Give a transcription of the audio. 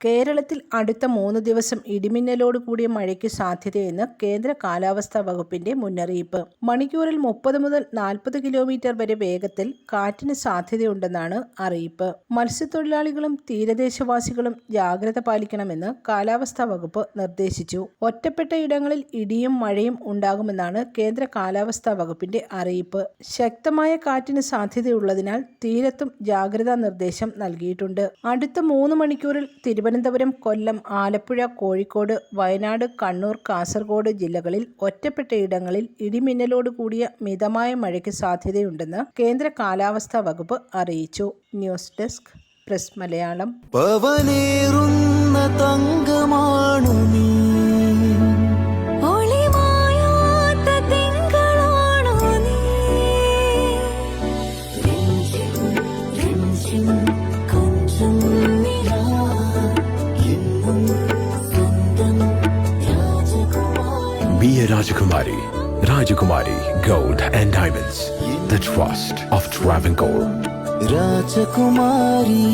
കേരളത്തിൽ അടുത്ത മൂന്ന് ദിവസം ഇടിമിന്നലോട് കൂടിയ മഴയ്ക്ക് സാധ്യതയെന്ന് കേന്ദ്ര കാലാവസ്ഥാ വകുപ്പിന്റെ മുന്നറിയിപ്പ്. മണിക്കൂറിൽ മുപ്പത് മുതൽ നാൽപ്പത് കിലോമീറ്റർ വരെ വേഗത്തിൽ കാറ്റിന് സാധ്യതയുണ്ടെന്നാണ് അറിയിപ്പ്. മത്സ്യത്തൊഴിലാളികളും തീരദേശവാസികളും ജാഗ്രത പാലിക്കണമെന്ന് കാലാവസ്ഥാ വകുപ്പ് നിർദ്ദേശിച്ചു. ഒറ്റപ്പെട്ട ഇടങ്ങളിൽ ഇടിയും മഴയും ഉണ്ടാകുമെന്നാണ് കേന്ദ്ര കാലാവസ്ഥാ വകുപ്പിന്റെ അറിയിപ്പ്. ശക്തമായ കാറ്റിന് സാധ്യതയുള്ളതിനാൽ തീരത്തും ജാഗ്രതാ നിർദ്ദേശം നൽകിയിട്ടുണ്ട്. അടുത്ത മൂന്ന് മണിക്കൂറിൽ തിരുവനന്തപുരം കൊല്ലം ആലപ്പുഴ കോഴിക്കോട് വയനാട് കണ്ണൂർ കാസർഗോഡ് ജില്ലകളിൽ ഒറ്റപ്പെട്ടയിടങ്ങളിൽ ഇടിമിന്നലോട് കൂടിയ മിതമായ മഴയ്ക്ക് സാധ്യതയുണ്ടെന്ന് കേന്ദ്ര കാലാവസ്ഥാ വകുപ്പ് അറിയിച്ചു. News desk press Malayalam. തങ്കമാണു നീ. ഒളിമായാത്ത തിങ്കളാണോ രാജകുമാരി Be a Rajakumari. Rajakumari Gold and Diamonds. The trust of Travancore. രാജകുമാരി